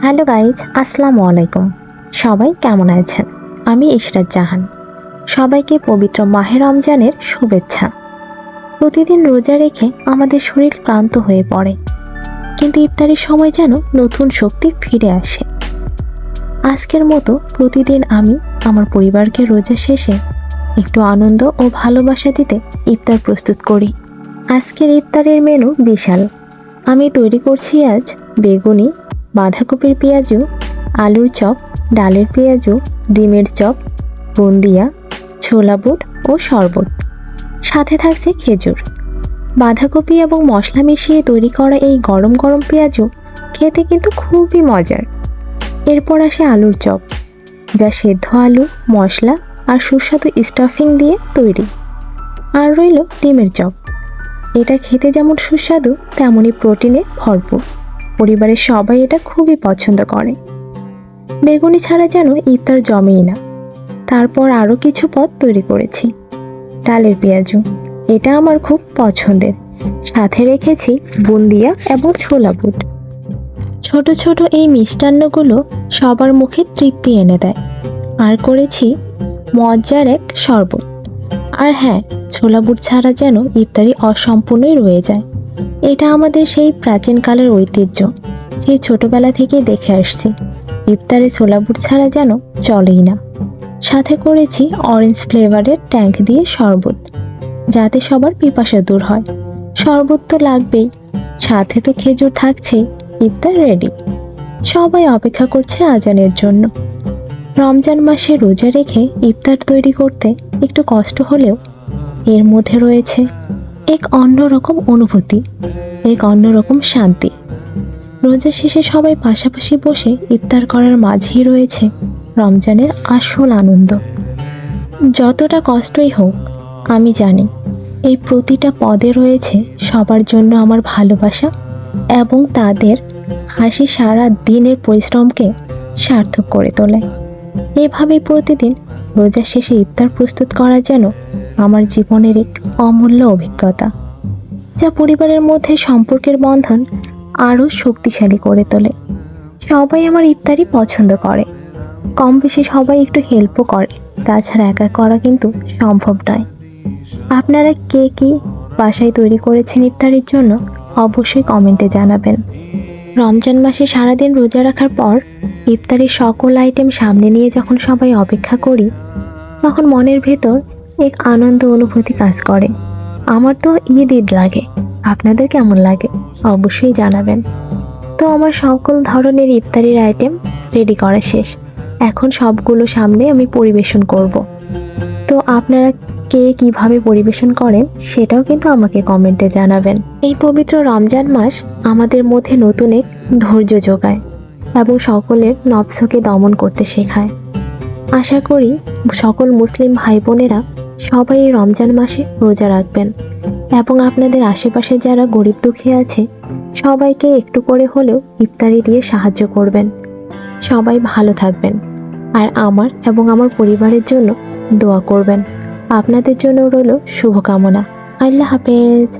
Hello guys, আসসালামু আলাইকুম। সবাই কেমন আছেন? আমি ইশরাত জাহান। সবাইকে পবিত্র মাহে রমজানের শুভেচ্ছা। প্রতিদিন রোজা রেখে আমাদের শরীর ক্লান্ত হয়ে পড়ে। কিন্তু ইফতারির সময় যেন নতুন শক্তি ফিরে আসে। আজকের মতো প্রতিদিন আমি আমার পরিবারকে রোজা শেষে একটু আনন্দ ও ভালোবাসা দিতে ইফতার প্রস্তুত করি। আজকের ইফতারের মেনু বিশাল। আমি তৈরি করছি আজ বেগুনি বাঁধাকপির পেঁয়াজু, আলুর চপ, ডালের পেঁয়াজু, ডিমের চপ, বুন্দিয়া, ছোলা বুট ও শরবত। সাথে থাকছে খেজুর। বাঁধাকপি এবং মশলা মিশিয়ে তৈরি করা এই গরম গরম পেঁয়াজু খেতে কিন্তু খুবই মজার। এরপর আসে আলুর চপ, যা সেদ্ধ আলু, মশলা আর সুস্বাদু স্টাফিং দিয়ে তৈরি। আর রইল ডিমের চপ। এটা খেতে যেমন সুস্বাদু, তেমনই প্রোটিনে ভরপুর। পরিবারের সবাই এটা খুবই পছন্দ করে। বেগুনি ছাড়া যেন ইফতার জমেই না। তারপর আরও কিছু পদ তৈরি করেছি। ডালের পেঁয়াজু, এটা আমার খুব পছন্দের। সাথে রেখেছি বুন্দিয়া এবং ছোলা বুট। ছোট ছোট এই মিষ্টান্নগুলো সবার মুখে তৃপ্তি এনে দেয়। আর করেছি মজার এক শরবত। আর হ্যাঁ ছোলা বুট ছাড়া যেন ইফতারি অসম্পূর্ণই রয়ে যায়। এটা আমাদের সেই প্রাচীনকালের ঐতিহ্য সেই ছোটবেলা থেকেই দেখে আসছি। ইফতারে ছোলা বুট ছাড়া যেন চলেই না। সাথে করেছি অরেঞ্জ ফ্লেভারের ট্যাঙ্ক দিয়ে শরবত, যাতে সবার পিপাসা দূর হয়। শরবত তো লাগবেই, সাথে তো খেজুর থাকছেই, ইফতার রেডি সবাই অপেক্ষা করছে আজানের জন্য। রমজান মাসে রোজা রেখে ইফতার তৈরি করতে একটু কষ্ট হলেও এর মধ্যে রয়েছে এক অন্যরকম অনুভূতি, এক অন্যরকম শান্তি। রোজা শেষে সবাই পাশাপাশি বসে ইফতার করার মাঝেই রয়েছে রমজানের আসল আনন্দ। যতটা কষ্টই হোক, আমি জানি, এই প্রতিটা পদে রয়েছে সবার জন্য আমার ভালোবাসা এবং তাদের হাসি সারা দিনের পরিশ্রমকে সার্থক করে তোলে। এভাবে প্রতিদিন রোজা শেষে ইফতার প্রস্তুত করা যেন আমার জীবনের এক অমূল্য অভিজ্ঞতা, যা পরিবারের মধ্যে সম্পর্কের বন্ধন আরও শক্তিশালী করে তোলে। সবাই আমার ইফতারি পছন্দ করে। কম বেশি সবাই একটু হেল্পও করে। তাছাড়া একা করা কিন্তু সম্ভব নয়। আপনারা কে কী বাসায় তৈরি করেছেন ইফতারির জন্য অবশ্যই কমেন্টে জানাবেন। রমজান মাসে সারাদিন রোজা রাখার পর ইফতারির সকল আইটেম সামনে নিয়ে যখন সবাই অপেক্ষা করি, তখন মনের ভেতর এক আনন্দ অনুভূতি কাজ করে। আমার তো ঈদ ঈদ লাগে। আপনাদের কেমন লাগে? অবশ্যই জানাবেন। তো আমার সকল ধরনের ইফতারির আইটেম রেডি করা শেষ। এখন সবগুলো সামনে আমি পরিবেশন করব। তো আপনারা কে কীভাবে পরিবেশন করেন, সেটাও কিন্তু আমাকে কমেন্টে জানাবেন। এই পবিত্র রমজান মাস আমাদের মধ্যে নতুন এক ধৈর্য যোগায় এবং সকলের নবসকে দমন করতে শেখায়। আশা করি সকল মুসলিম ভাই বোনেরা সবাই এই রমজান মাসে রোজা রাখবেন। এবং আপনাদের আশেপাশে যারা গরিব দুঃখী আছে, সবাইকে একটু করে হলেও ইফতারি দিয়ে সাহায্য করবেন। সবাই ভালো থাকবেন। আর আমার এবং আমার পরিবারের জন্য দোয়া করবেন। আপনাদের জন্য রইল শুভকামনা। আল্লাহ হাফেজ।